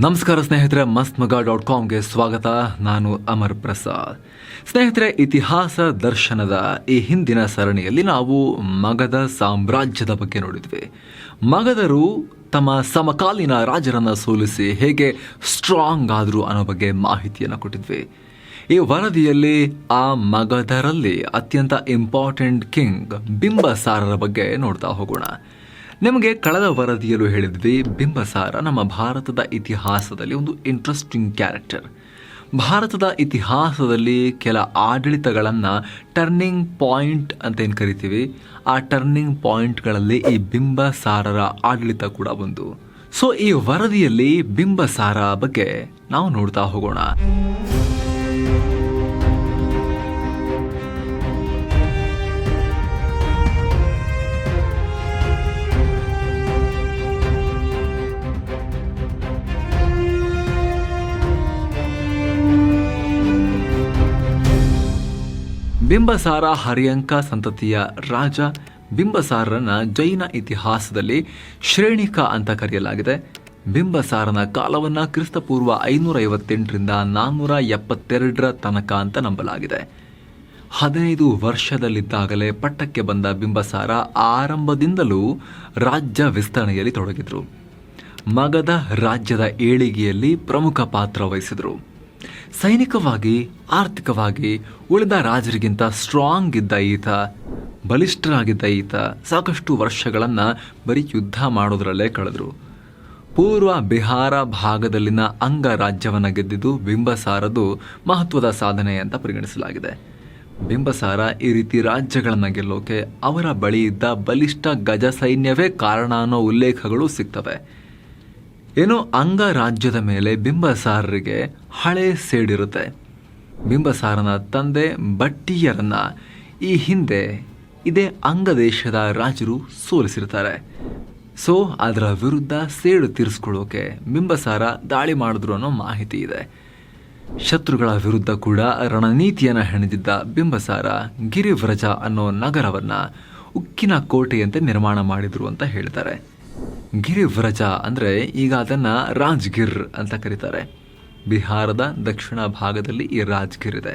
ನಮಸ್ಕಾರ ಸ್ನೇಹಿತರೆ ಮಸ್ತ್ ಮಗ ಡಾಟ್ ಕಾಮ್ಗೆ ಸ್ವಾಗತ. ನಾನು ಅಮರ್ ಪ್ರಸಾದ್. ಸ್ನೇಹಿತರೆ, ಇತಿಹಾಸ ದರ್ಶನದ ಈ ಹಿಂದಿನ ಸರಣಿಯಲ್ಲಿ ನಾವು ಮಗಧ ಸಾಮ್ರಾಜ್ಯದ ಬಗ್ಗೆ ನೋಡಿದ್ವಿ. ಮಗಧರು ತಮ್ಮ ಸಮಕಾಲೀನ ರಾಜರನ್ನು ಸೋಲಿಸಿ ಹೇಗೆ ಸ್ಟ್ರಾಂಗ್ ಆದರು ಅನ್ನೋ ಬಗ್ಗೆ ಮಾಹಿತಿಯನ್ನು ಕೊಟ್ಟಿದ್ವಿ. ಈ ವರದಿಯಲ್ಲಿ ಆ ಮಗಧರಲ್ಲಿ ಅತ್ಯಂತ ಇಂಪಾರ್ಟೆಂಟ್ ಕಿಂಗ್ ಬಿಂಬಸಾರರ ಬಗ್ಗೆ ನೋಡ್ತಾ ಹೋಗೋಣ. ನಿಮಗೆ ಕಳೆದ ವರದಿಯಲ್ಲೂ ಹೇಳಿದ್ವಿ ಬಿಂಬಸಾರ ನಮ್ಮ ಭಾರತದ ಇತಿಹಾಸದಲ್ಲಿ ಒಂದು ಇಂಟ್ರೆಸ್ಟಿಂಗ್ ಕ್ಯಾರೆಕ್ಟರ್ ಭಾರತದ ಇತಿಹಾಸದಲ್ಲಿ ಕೆಲ ಆಡಳಿತಗಳನ್ನು ಟರ್ನಿಂಗ್ ಪಾಯಿಂಟ್ ಅಂತ ಏನು ಕರಿತೀವಿ. ಆ ಟರ್ನಿಂಗ್ ಪಾಯಿಂಟ್ಗಳಲ್ಲಿ ಈ ಬಿಂಬಸಾರರ ಆಡಳಿತ ಕೂಡ ಒಂದು ಸೊ ಈ ವರದಿಯಲ್ಲಿ ಬಿಂಬಸಾರ ಬಗ್ಗೆ ನಾವು ನೋಡ್ತಾ ಹೋಗೋಣ. ಬಿಂಬಸಾರ ಹರಿಯಂಕ ಸಂತತಿಯ ರಾಜ ಬಿಂಬಸಾರನ ಜೈನ ಇತಿಹಾಸದಲ್ಲಿ ಶ್ರೇಣಿಕ ಅಂತ ಕರೆಯಲಾಗಿದೆ. ಬಿಂಬಸಾರನ ಕಾಲವನ್ನು ಕ್ರಿಸ್ತಪೂರ್ವ ಐನೂರ ಐವತ್ತೆಂಟರಿಂದ ನಾನ್ನೂರ ಎಪ್ಪತ್ತೆರಡರ ತನಕ ಅಂತ ನಂಬಲಾಗಿದೆ. ಹದಿನೈದು ವರ್ಷದಲ್ಲಿದ್ದಾಗಲೇ ಪಟ್ಟಕ್ಕೆ ಬಂದ ಬಿಂಬಸಾರ ಆರಂಭದಿಂದಲೂ ರಾಜ್ಯ ವಿಸ್ತರಣೆಯಲ್ಲಿ ತೊಡಗಿದ್ರು. ಮಗಧ ರಾಜ್ಯದ ಏಳಿಗೆಯಲ್ಲಿ ಪ್ರಮುಖ ಪಾತ್ರ ವಹಿಸಿದರು. ಸೈನಿಕವಾಗಿ, ಆರ್ಥಿಕವಾಗಿ ಉಳಿದ ರಾಜರಿಗಿಂತ ಸ್ಟ್ರಾಂಗ್ ಇದ್ದ ಈತ, ಬಲಿಷ್ಠರಾಗಿದ್ದ ಈತ ಸಾಕಷ್ಟು ವರ್ಷಗಳನ್ನು ಬರೀ ಯುದ್ಧ ಮಾಡೋದರಲ್ಲೇ ಕಳೆದ್ರು. ಪೂರ್ವ ಬಿಹಾರ ಭಾಗದಲ್ಲಿನ ಅಂಗ ರಾಜ್ಯವನ್ನು ಗೆದ್ದಿದ್ದು ಬಿಂಬಸಾರದು ಮಹತ್ವದ ಸಾಧನೆ ಅಂತ ಪರಿಗಣಿಸಲಾಗಿದೆ. ಬಿಂಬಸಾರ ಈ ರೀತಿ ರಾಜ್ಯಗಳನ್ನು ಗೆಲ್ಲೋಕೆ ಅವರ ಬಳಿ ಇದ್ದ ಬಲಿಷ್ಠ ಗಜ ಸೈನ್ಯವೇ ಕಾರಣ ಅನ್ನೋ ಉಲ್ಲೇಖಗಳು ಸಿಗ್ತವೆ. ಏನು ಅಂಗ ರಾಜ್ಯದ ಮೇಲೆ ಬಿಂಬಸಾರರಿಗೆ ಹಳೆ ಸೇಡಿರುತ್ತೆ. ಬಿಂಬಸಾರನ ತಂದೆ ಬಟ್ಟಿಯರನ್ನ ಈ ಹಿಂದೆ ಇದೇ ಅಂಗ ದೇಶದ ರಾಜರು ಸೋಲಿಸಿರ್ತಾರೆ. ಸೊ, ಅದರ ವಿರುದ್ಧ ಸೇಡು ತೀರಿಸ್ಕೊಳ್ಳೋಕೆ ಬಿಂಬಸಾರ ದಾಳಿ ಮಾಡಿದ್ರು ಅನ್ನೋ ಮಾಹಿತಿ ಇದೆ. ಶತ್ರುಗಳ ವಿರುದ್ಧ ಕೂಡ ರಣನೀತಿಯನ್ನು ಹೆಣೆದಿದ್ದ ಬಿಂಬಸಾರ ಗಿರಿವ್ರಜ ಅನ್ನೋ ನಗರವನ್ನು ಉಕ್ಕಿನ ಕೋಟೆಯಂತೆ ನಿರ್ಮಾಣ ಮಾಡಿದರು ಅಂತ ಹೇಳ್ತಾರೆ. ಗಿರಿವ್ರಜ ಅಂದರೆ ಈಗ ಅದನ್ನು ರಾಜ್ಗಿರ್ ಅಂತ ಕರೀತಾರೆ. ಬಿಹಾರದ ದಕ್ಷಿಣ ಭಾಗದಲ್ಲಿ ಈ ರಾಜ್ಗಿರ್ ಇದೆ.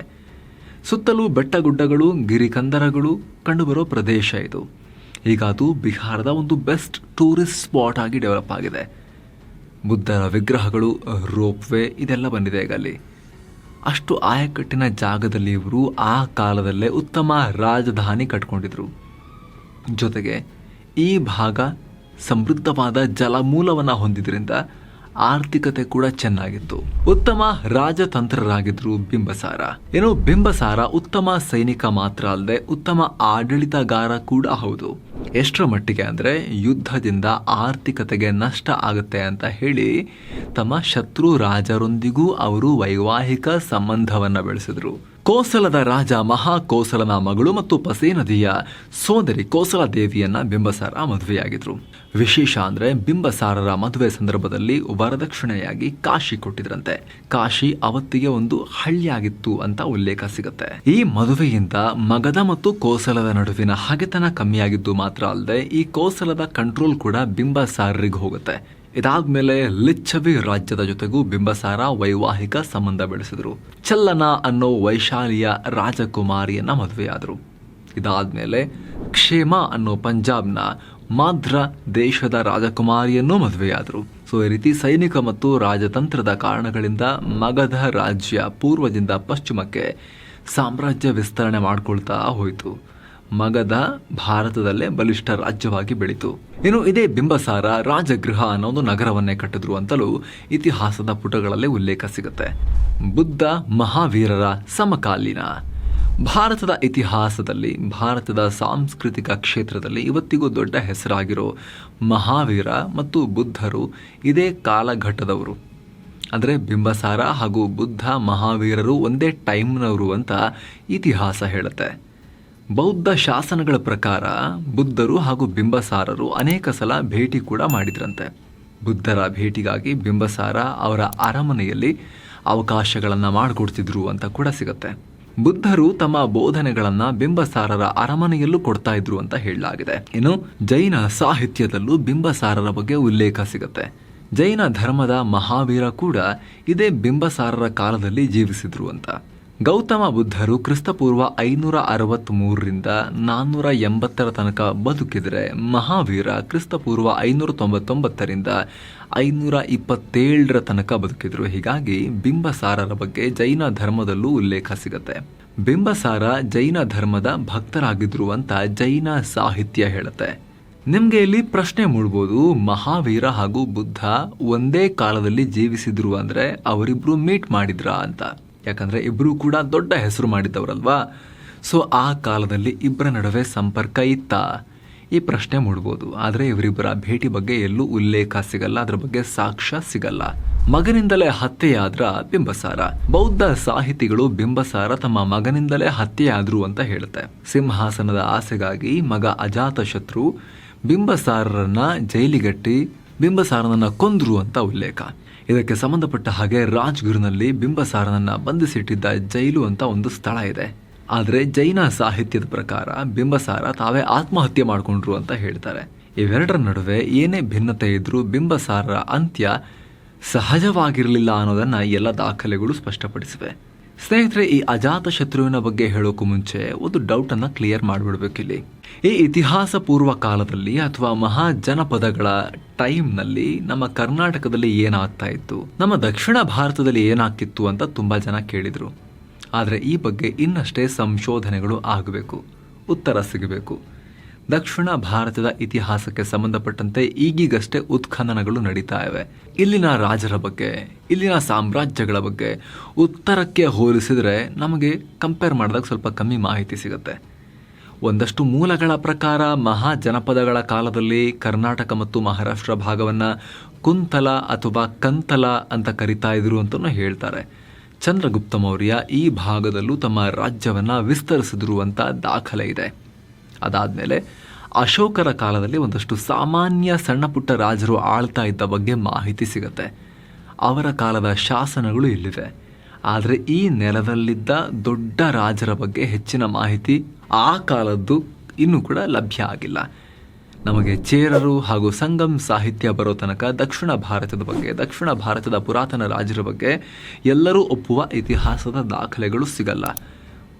ಸುತ್ತಲೂ ಬೆಟ್ಟ ಬೆಟ್ಟಗುಡ್ಡಗಳು ಗಿರಿಕಂದರಗಳು ಕಂಡುಬರೋ ಪ್ರದೇಶ ಇದು. ಈಗ ಅದು ಬಿಹಾರದ ಒಂದು ಬೆಸ್ಟ್ ಟೂರಿಸ್ಟ್ ಸ್ಪಾಟ್ ಆಗಿ ಡೆವಲಪ್ ಆಗಿದೆ. ಬುದ್ಧರ ವಿಗ್ರಹಗಳು, ರೋಪ್ವೇ ಇದೆಲ್ಲ ಬಂದಿದೆ ಈಗ ಅಲ್ಲಿ ಅಷ್ಟು ಆಯಕಟ್ಟಿನ ಜಾಗದಲ್ಲಿ ಇವರು ಆ ಕಾಲದಲ್ಲೇ ಉತ್ತಮ ರಾಜಧಾನಿ ಕಟ್ಕೊಂಡಿದ್ರು. ಜೊತೆಗೆ ಈ ಭಾಗ ಸಮೃದ್ಧವಾದ ಜಲಮೂಲವನ್ನು ಹೊಂದಿದ್ರಿಂದ ಆರ್ಥಿಕತೆ ಕೂಡ ಚೆನ್ನಾಗಿತ್ತು. ಉತ್ತಮ ರಾಜತಂತ್ರರಾಗಿದ್ರು ಬಿಂಬಸಾರ. ಏನು, ಬಿಂಬಸಾರ ಉತ್ತಮ ಸೈನಿಕ ಮಾತ್ರ ಅಲ್ಲದೆ ಉತ್ತಮ ಆಡಳಿತಗಾರ ಕೂಡ ಹೌದು. ಎಷ್ಟರ ಮಟ್ಟಿಗೆ ಅಂದರೆ ಯುದ್ಧದಿಂದ ಆರ್ಥಿಕತೆಗೆ ನಷ್ಟ ಆಗುತ್ತೆ ಅಂತ ಹೇಳಿ ತಮ್ಮ ಶತ್ರು ರಾಜರೊಂದಿಗೂ ಅವರು ವೈವಾಹಿಕ ಸಂಬಂಧವನ್ನು ಬೆಳೆಸಿದ್ರು. ಕೋಸಲದ ರಾಜ ಮಹಾಕೋಸಲನ ಮಗಳು ಮತ್ತು ಪಸೇ ನದಿಯ ಸೋದರಿ ಕೋಸಲ ದೇವಿಯನ್ನ ಬಿಂಬಸಾರ ಮದುವೆಯಾಗಿದ್ರು. ವಿಶೇಷ ಅಂದ್ರೆ ಬಿಂಬಸಾರರ ಮದುವೆ ಸಂದರ್ಭದಲ್ಲಿ ವರದಕ್ಷಿಣೆಯಾಗಿ ಕಾಶಿ ಕೊಟ್ಟಿದ್ರಂತೆ. ಕಾಶಿ ಅವತ್ತಿಗೆ ಒಂದು ಹಳ್ಳಿಯಾಗಿತ್ತು ಅಂತ ಉಲ್ಲೇಖ ಸಿಗುತ್ತೆ. ಈ ಮದುವೆಯಿಂದ ಮಗಧ ಮತ್ತು ಕೋಸಲದ ನಡುವಿನ ಹಗೆತನ ಕಮ್ಮಿಯಾಗಿದ್ದು ಮಾತ್ರ ಅಲ್ಲದೆ ಈ ಕೋಸಲದ ಕಂಟ್ರೋಲ್ ಕೂಡ ಬಿಂಬಸಾರರಿಗೆ ಹೋಗುತ್ತೆ. ಇದಾದ್ಮೇಲೆ ಲಿಚ್ಚವಿ ರಾಜ್ಯದ ಜೊತೆಗೂ ಬಿಂಬಸಾರ ವೈವಾಹಿಕ ಸಂಬಂಧ ಬೆಳೆಸಿದ್ರು. ಚಲ್ಲನ ಅನ್ನೋ ವೈಶಾಲಿಯ ರಾಜಕುಮಾರಿಯನ್ನ ಮದುವೆಯಾದರು. ಇದಾದ್ಮೇಲೆ ಕ್ಷೇಮ ಅನ್ನೋ ಪಂಜಾಬ್ನ ಮಾದ್ರ ದೇಶದ ರಾಜಕುಮಾರಿಯನ್ನು ಮದುವೆಯಾದರು. ಸೊ, ಈ ರೀತಿ ಸೈನಿಕ ಮತ್ತು ರಾಜತಂತ್ರದ ಕಾರಣಗಳಿಂದ ಮಗಧ ರಾಜ್ಯ ಪೂರ್ವದಿಂದ ಪಶ್ಚಿಮಕ್ಕೆ ಸಾಮ್ರಾಜ್ಯ ವಿಸ್ತರಣೆ ಮಾಡಿಕೊಳ್ತಾ ಹೋಯಿತು. ಮಗಧ ಭಾರತದಲ್ಲೇ ಬಲಿಷ್ಠ ರಾಜ್ಯವಾಗಿ ಬೆಳೀತು. ಇನ್ನು ಇದೇ ಬಿಂಬಸಾರ ರಾಜಗೃಹ ಅನ್ನೋ ಒಂದು ನಗರವನ್ನೇ ಕಟ್ಟಿದ್ರು ಅಂತಲೂ ಇತಿಹಾಸದ ಪುಟಗಳಲ್ಲಿ ಉಲ್ಲೇಖ ಸಿಗುತ್ತೆ. ಬುದ್ಧ ಮಹಾವೀರರ ಸಮಕಾಲೀನ ಭಾರತದ ಇತಿಹಾಸದಲ್ಲಿ, ಭಾರತದ ಸಾಂಸ್ಕೃತಿಕ ಕ್ಷೇತ್ರದಲ್ಲಿ ಇವತ್ತಿಗೂ ದೊಡ್ಡ ಹೆಸರಾಗಿರೋ ಮಹಾವೀರ ಮತ್ತು ಬುದ್ಧರು ಇದೇ ಕಾಲಘಟ್ಟದವರು. ಅಂದರೆ ಬಿಂಬಸಾರ ಹಾಗೂ ಬುದ್ಧ ಮಹಾವೀರರು ಒಂದೇ ಟೈಮ್ನವರು ಅಂತ ಇತಿಹಾಸ ಹೇಳುತ್ತೆ. ಬೌದ್ಧ ಶಾಸನಗಳ ಪ್ರಕಾರ ಬುದ್ಧರು ಹಾಗೂ ಬಿಂಬಸಾರರು ಅನೇಕ ಸಲ ಭೇಟಿ ಕೂಡ ಮಾಡಿದ್ರಂತೆ. ಬುದ್ಧರ ಭೇಟಿಗಾಗಿ ಬಿಂಬಸಾರ ಅವರ ಅರಮನೆಯಲ್ಲಿ ಅವಕಾಶಗಳನ್ನು ಮಾಡಿಕೊಡ್ತಿದ್ರು ಅಂತ ಕೂಡ ಸಿಗುತ್ತೆ. ಬುದ್ಧರು ತಮ್ಮ ಬೋಧನೆಗಳನ್ನ ಬಿಂಬಸಾರರ ಅರಮನೆಯಲ್ಲೂ ಕೊಡ್ತಾ ಇದ್ರು ಅಂತ ಹೇಳಲಾಗಿದೆ. ಇನ್ನು ಜೈನ ಸಾಹಿತ್ಯದಲ್ಲೂ ಬಿಂಬಸಾರರ ಬಗ್ಗೆ ಉಲ್ಲೇಖ ಸಿಗುತ್ತೆ. ಜೈನ ಧರ್ಮದ ಮಹಾವೀರ ಕೂಡ ಇದೇ ಬಿಂಬಸಾರರ ಕಾಲದಲ್ಲಿ ಜೀವಿಸಿದ್ರು ಅಂತ. ಗೌತಮ ಬುದ್ಧರು ಕ್ರಿಸ್ತಪೂರ್ವ ಐನೂರ ಅರವತ್ತ್ಮೂರರಿಂದ ನಾನ್ನೂರ ಎಂಬತ್ತರ ತನಕ ಬದುಕಿದರೆ ಮಹಾವೀರ ಕ್ರಿಸ್ತಪೂರ್ವ ಐನೂರ ತೊಂಬತ್ತೊಂಬತ್ತರಿಂದ ಐನೂರ ಇಪ್ಪತ್ತೇಳರ ತನಕ ಬದುಕಿದ್ರು. ಹೀಗಾಗಿ ಬಿಂಬಸಾರರ ಬಗ್ಗೆ ಜೈನ ಧರ್ಮದಲ್ಲೂ ಉಲ್ಲೇಖ ಸಿಗತ್ತೆ. ಬಿಂಬಸಾರ ಜೈನ ಧರ್ಮದ ಭಕ್ತರಾಗಿದ್ರು ಅಂತ ಜೈನ ಸಾಹಿತ್ಯ ಹೇಳುತ್ತೆ. ನಿಮಗೆ ಇಲ್ಲಿ ಪ್ರಶ್ನೆ ಮೂಡ್ಬೋದು, ಮಹಾವೀರ ಹಾಗೂ ಬುದ್ಧ ಒಂದೇ ಕಾಲದಲ್ಲಿ ಜೀವಿಸಿದ್ರು ಅಂದ್ರೆ ಅವರಿಬ್ರು ಮೀಟ್ ಮಾಡಿದ್ರಾ ಅಂತ. ಯಾಕಂದ್ರೆ ಇಬ್ರು ಕೂಡ ದೊಡ್ಡ ಹೆಸರು ಮಾಡಿದ್ದವರಲ್ವಾ? ಸೊ ಆ ಕಾಲದಲ್ಲಿ ಇಬ್ಬರ ನಡುವೆ ಸಂಪರ್ಕ ಇತ್ತ. ಈ ಪ್ರಶ್ನೆ ಮೂಡ್ಬೋದು. ಆದರೆ ಇವರಿಬ್ಬರ ಭೇಟಿ ಬಗ್ಗೆ ಎಲ್ಲೂ ಉಲ್ಲೇಖ ಸಿಗಲ್ಲ, ಅದರ ಬಗ್ಗೆ ಸಾಕ್ಷ್ಯ ಸಿಗಲ್ಲ. ಮಗನಿಂದಲೇ ಹತ್ಯೆಯಾದ್ರ ಬಿಂಬಸಾರ. ಬೌದ್ಧ ಸಾಹಿತಿಗಳು ಬಿಂಬಸಾರ ತಮ್ಮ ಮಗನಿಂದಲೇ ಹತ್ಯೆಯಾದ್ರು ಅಂತ ಹೇಳುತ್ತೆ. ಸಿಂಹಾಸನದ ಆಸೆಗಾಗಿ ಮಗ ಅಜಾತ ಶತ್ರು ಬಿಂಬಸಾರರನ್ನ ಜೈಲಿಗಟ್ಟಿ ಬಿಂಬಸಾರನನ್ನ ಕೊಂದ್ರು ಅಂತ ಉಲ್ಲೇಖ. ಇದಕ್ಕೆ ಸಂಬಂಧಪಟ್ಟ ಹಾಗೆ ರಾಜ್ಗುರುನಲ್ಲಿ ಬಿಂಬಸಾರನನ್ನ ಬಂಧಿಸಿಟ್ಟಿದ್ದ ಜೈಲು ಅಂತ ಒಂದು ಸ್ಥಳ ಇದೆ. ಆದರೆ ಜೈನ ಸಾಹಿತ್ಯದ ಪ್ರಕಾರ ಬಿಂಬಸಾರ ತಾವೇ ಆತ್ಮಹತ್ಯೆ ಮಾಡಿಕೊಂಡ್ರು ಅಂತ ಹೇಳ್ತಾರೆ. ಇವೆರಡರ ನಡುವೆ ಏನೇ ಭಿನ್ನತೆ ಇದ್ದರೂ ಬಿಂಬಸಾರರ ಅಂತ್ಯ ಸಹಜವಾಗಿರಲಿಲ್ಲ ಅನ್ನೋದನ್ನ ಎಲ್ಲ ದಾಖಲೆಗಳು ಸ್ಪಷ್ಟಪಡಿಸಿವೆ. ಸ್ನೇಹಿತರೆ, ಈ ಅಜಾತ ಶತ್ರುವಿನ ಬಗ್ಗೆ ಹೇಳೋಕು ಮುಂಚೆ ಒಂದು ಡೌಟ್ ಅನ್ನ ಕ್ಲಿಯರ್ ಮಾಡಿಬಿಡ್ಬೇಕಿಲ್ಲಿ ಈ ಇತಿಹಾಸ ಪೂರ್ವ ಕಾಲದಲ್ಲಿ ಅಥವಾ ಮಹಾ ಜನಪದಗಳ ಟೈಮ್ನಲ್ಲಿ ನಮ್ಮ ಕರ್ನಾಟಕದಲ್ಲಿ ಏನಾಗ್ತಾ ಇತ್ತು, ನಮ್ಮ ದಕ್ಷಿಣ ಭಾರತದಲ್ಲಿ ಏನಾಗ್ತಿತ್ತು ಅಂತ ತುಂಬಾ ಜನ ಕೇಳಿದ್ರು. ಆದರೆ ಈ ಬಗ್ಗೆ ಇನ್ನಷ್ಟೇ ಸಂಶೋಧನೆಗಳು ಆಗಬೇಕು, ಉತ್ತರ ಸಿಗಬೇಕು. ದಕ್ಷಿಣ ಭಾರತದ ಇತಿಹಾಸಕ್ಕೆ ಸಂಬಂಧಪಟ್ಟಂತೆ ಈಗೀಗಷ್ಟೇ ಉತ್ಖನನಗಳು ನಡೀತಾ ಇವೆ. ಇಲ್ಲಿನ ರಾಜರ ಬಗ್ಗೆ, ಇಲ್ಲಿನ ಸಾಮ್ರಾಜ್ಯಗಳ ಬಗ್ಗೆ ಉತ್ತರಕ್ಕೆ ಹೋಲಿಸಿದರೆ ನಮಗೆ ಕಂಪೇರ್ ಮಾಡಿದಾಗ ಸ್ವಲ್ಪ ಕಮ್ಮಿ ಮಾಹಿತಿ ಸಿಗುತ್ತೆ. ಒಂದಷ್ಟು ಮೂಲಗಳ ಪ್ರಕಾರ ಮಹಾಜನಪದಗಳ ಕಾಲದಲ್ಲಿ ಕರ್ನಾಟಕ ಮತ್ತು ಮಹಾರಾಷ್ಟ್ರ ಭಾಗವನ್ನು ಕುಂತಲ ಅಥವಾ ಕಂತಲ ಅಂತ ಕರಿತಾ ಇದ್ರು ಅಂತಲೂ ಹೇಳ್ತಾರೆ. ಚಂದ್ರಗುಪ್ತ ಮೌರ್ಯ ಈ ಭಾಗದಲ್ಲೂ ತಮ್ಮ ರಾಜ್ಯವನ್ನು ವಿಸ್ತರಿಸಿದ್ರು ಅಂತ ದಾಖಲೆ ಇದೆ. ಅದಾದಮೇಲೆ ಅಶೋಕರ ಕಾಲದಲ್ಲಿ ಒಂದಷ್ಟು ಸಾಮಾನ್ಯ ಸಣ್ಣ ಪುಟ್ಟ ರಾಜರು ಆಳ್ತಾ ಇದ್ದ ಬಗ್ಗೆ ಮಾಹಿತಿ ಸಿಗುತ್ತೆ. ಅವರ ಕಾಲದ ಶಾಸನಗಳು ಇಲ್ಲಿವೆ. ಆದರೆ ಈ ನೆಲದಲ್ಲಿದ್ದ ದೊಡ್ಡ ರಾಜರ ಬಗ್ಗೆ ಹೆಚ್ಚಿನ ಮಾಹಿತಿ ಆ ಕಾಲದ್ದು ಇನ್ನೂ ಕೂಡ ಲಭ್ಯ ಆಗಿಲ್ಲ. ನಮಗೆ ಚೇರರು ಹಾಗೂ ಸಂಗಮ್ ಸಾಹಿತ್ಯ ಬರೋ ತನಕ ದಕ್ಷಿಣ ಭಾರತದ ಬಗ್ಗೆ, ದಕ್ಷಿಣ ಭಾರತದ ಪುರಾತನ ರಾಜರ ಬಗ್ಗೆ ಎಲ್ಲರೂ ಒಪ್ಪುವ ಇತಿಹಾಸದ ದಾಖಲೆಗಳು ಸಿಗಲ್ಲ.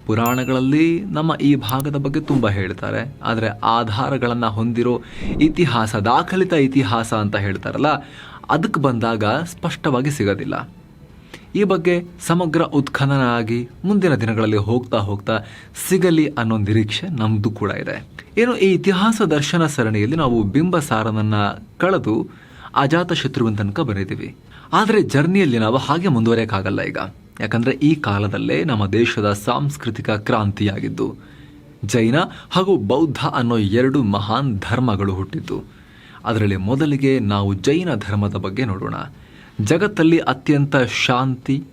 ಪುರಾಣಗಳಲ್ಲಿ ನಮ್ಮ ಈ ಭಾಗದ ಬಗ್ಗೆ ತುಂಬ ಹೇಳ್ತಾರೆ. ಆದರೆ ಆಧಾರಗಳನ್ನು ಹೊಂದಿರೋ ಇತಿಹಾಸ, ದಾಖಲಿತ ಇತಿಹಾಸ ಅಂತ ಹೇಳ್ತಾರಲ್ಲ ಅದಕ್ಕೆ ಬಂದಾಗ ಸ್ಪಷ್ಟವಾಗಿ ಸಿಗೋದಿಲ್ಲ. ಈ ಬಗ್ಗೆ ಸಮಗ್ರ ಉತ್ಖನನ ಆಗಿ ಮುಂದಿನ ದಿನಗಳಲ್ಲಿ ಹೋಗ್ತಾ ಹೋಗ್ತಾ ಸಿಗಲಿ ಅನ್ನೋ ನಿರೀಕ್ಷೆ ನಮ್ಮದು ಕೂಡ ಇದೆ. ಏನು ಈ ಇತಿಹಾಸ ದರ್ಶನ ಸರಣಿಯಲ್ಲಿ ನಾವು ಬಿಂಬಸಾರನನ್ನು ಕಳೆದು ಅಜಾತ ಶತ್ರುವಿನ ತನಕ ಬಂದಿದ್ದೀವಿ. ಆದರೆ ಜರ್ನಿಯಲ್ಲಿ ನಾವು ಹಾಗೆ ಮುಂದುವರಿಯೋಕ್ಕಾಗಲ್ಲ ಈಗ. ಯಾಕಂದ್ರೆ ಈ ಕಾಲದಲ್ಲೇ ನಮ್ಮ ದೇಶದ ಸಾಂಸ್ಕೃತಿಕ ಕ್ರಾಂತಿಯಾಗಿದ್ದು, ಜೈನ ಹಾಗೂ ಬೌದ್ಧ ಅನ್ನೋ ಎರಡು ಮಹಾನ್ ಧರ್ಮಗಳು ಹುಟ್ಟಿದ್ದು. ಅದರಲ್ಲಿ ಮೊದಲಿಗೆ ನಾವು ಜೈನ ಧರ್ಮದ ಬಗ್ಗೆ ನೋಡೋಣ. ಜಗತ್ತಲ್ಲಿ ಅತ್ಯಂತ ಶಾಂತಿ,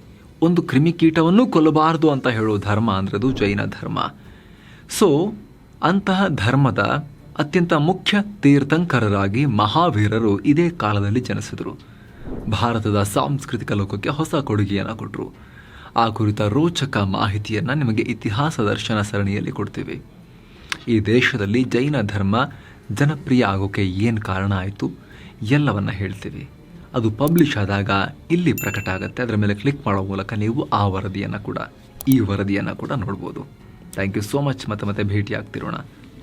ಒಂದು ಕ್ರಿಮಿಕೀಟವನ್ನು ಕೊಲ್ಲಬಾರದು ಅಂತ ಹೇಳೋ ಧರ್ಮ ಅಂದರೆ ಅದು ಜೈನ ಧರ್ಮ. ಸೊ, ಅಂತಹ ಧರ್ಮದ ಅತ್ಯಂತ ಮುಖ್ಯ ತೀರ್ಥಂಕರರಾಗಿ ಮಹಾವೀರರು ಇದೇ ಕಾಲದಲ್ಲಿ ಜನಿಸಿದರು. ಭಾರತದ ಸಾಂಸ್ಕೃತಿಕ ಲೋಕಕ್ಕೆ ಹೊಸ ಕೊಡುಗೆಯನ್ನು ಕೊಟ್ಟರು ಆ ಕುರಿತ ರೋಚಕ ಮಾಹಿತಿಯನ್ನು ನಿಮಗೆ ಇತಿಹಾಸ ದರ್ಶನ ಸರಣಿಯಲ್ಲಿ ಕೊಡ್ತೀವಿ. ಈ ದೇಶದಲ್ಲಿ ಜೈನ ಧರ್ಮ ಜನಪ್ರಿಯ ಆಗೋಕೆ ಏನು ಕಾರಣ ಆಯಿತು? ಎಲ್ಲವನ್ನ ಹೇಳ್ತೀವಿ. ಅದು ಪಬ್ಲಿಷ್ ಆದಾಗ ಇಲ್ಲಿ ಪ್ರಕಟ ಆಗುತ್ತೆ. ಅದರ ಮೇಲೆ ಕ್ಲಿಕ್ ಮಾಡೋ ಮೂಲಕ ನೀವು ಆ ವರದಿಯನ್ನು ಕೂಡ, ಈ ವರದಿಯನ್ನು ಕೂಡ ನೋಡ್ಬೋದು. Thank you so much. ಮತ್ತೆ ಮತ್ತೆ ಭೇಟಿ ಆಗ್ತಿರೋಣ